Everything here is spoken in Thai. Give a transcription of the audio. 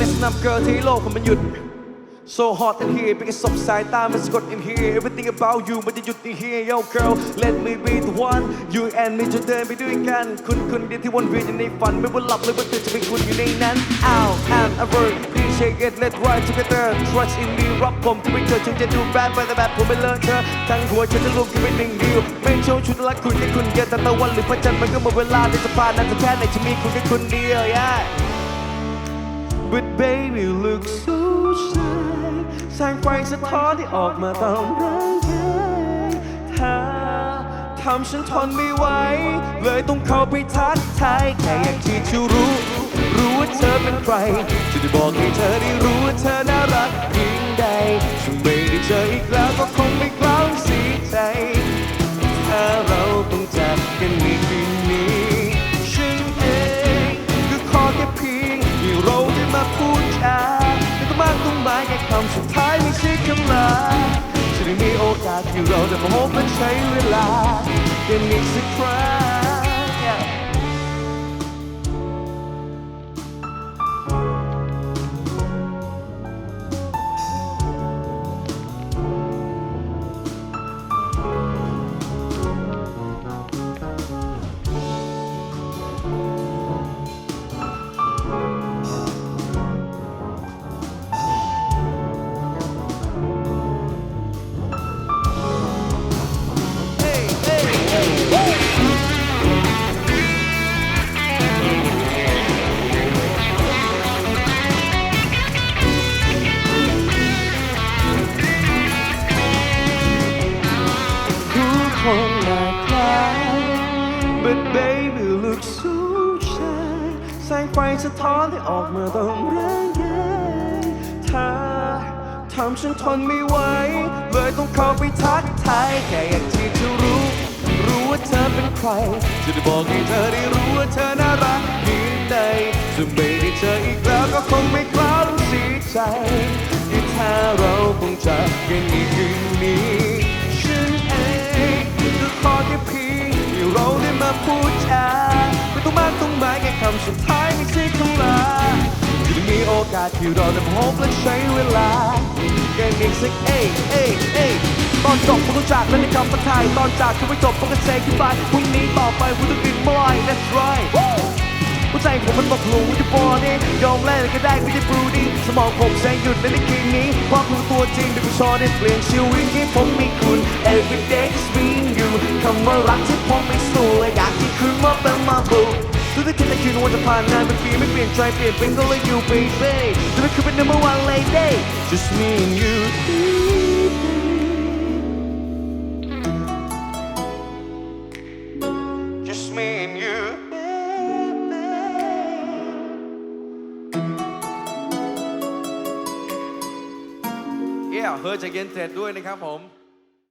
Let's นำเกิร์ลที่โลกมันหยุด So hot in here เป็นกระสบสายตามันสะกด in here Everything about you มันจะหยุด in here Yo girl let me be the one You and me จะเดินไปด้วยกัน คุณคนเดียวที่วนเวียนอยู่ในฝัน ไม่ว่าหลับหรือว่าตื่นจะเป็นคุณอยู่ในนั้น Out and over please shake it let's ride together Trust in me รับผมที่ไม่เธอถึงจะดูแบดไปแต่แบบผมไม่เลิกเธอ ทั้งหัวฉันจะรวมกันเป็นหนึ่งเดียวไม่โชว์ชุดรักคุณแค่คุณเดียวแต่ตะวันหรือพระจันทร์มันก็หมดเวลาในสะพานนั้นจะแค่ไหนจะมีคุณแค่คนเดียว yeah But baby you look so shy แสงไฟสะท้อนที่ออกมาตามร่างกายเธอทำฉันทนไม่ไหว เลยต้องเข้าไปทักทายแค่อยากที่จะรู้ รู้ว่าเธอเป็นใคร จะได้บอกให้เธอได้รู้ว่าเธอน่ารักเพียงใดฉันไม่ได้เจออีกแล้วก็ มาพูดจาไม่ต้องมากต้องหมายแค่คำสุดท้ายไม่ใช่คำลาจะได้มีโอกาสที่เราจะมาพบและใช้เวลากันอีกสักครั้ง but baby look so shy แสงไฟสะท้อนที่ออกมาตรงร่างกายเธอทำฉันทนไม่ไหว เลยต้องเข้าไปทักทายแค่อยากที่จะรู้ รู้ว่าเธอเป็นใคร จะได้บอกให้เธอได้รู้ว่าเธอน่ารักเพียงใดจะไม่ได้เจออีกแล้วก็คงไม่กล้ารู้เสียใจที่ถ้าเราคงจากกันอีกคืนนี้ายแค่คำสุดท้ายไม่ใช่คำลาจะมีโอกาสที่เราจะพบและใช้เวลากันอีกสักเอ้ยเอ้ยเอ้ยตอนจบคุณต้องจากและในคำประทายตอนจากคือไม่จบผมก็จะเซคิบายพรุ่งนี้ต่อไปคุณต้องบินมื่อไหร่ that's right หัวใจผมมันบอกหลงจะบอนี่ยอมแลกก็ได้ไม่ได้บรูดีสมองผมแสงหยุดในนคืนนี้เพราะคุณตัวจริงที่คุณชอบได้เปลี่ยนชีวิตให้ผมมีคุณ every day just being you คำว่ารักที่ผมไม่สู้เลยอยากที่คุณมาเป็นมาบุก ทุกที่คิดแต่คืนวันจะผ่านนานเป็นปีไม่เปลี่ยนใจเปลี่ยนเป็นก็เลยอยู่ baby จะไม่คือเป็น number one lady just me and you just me and you baby Yeah เฮ้ยใจเย็นเสร็จด้วยนะครับผม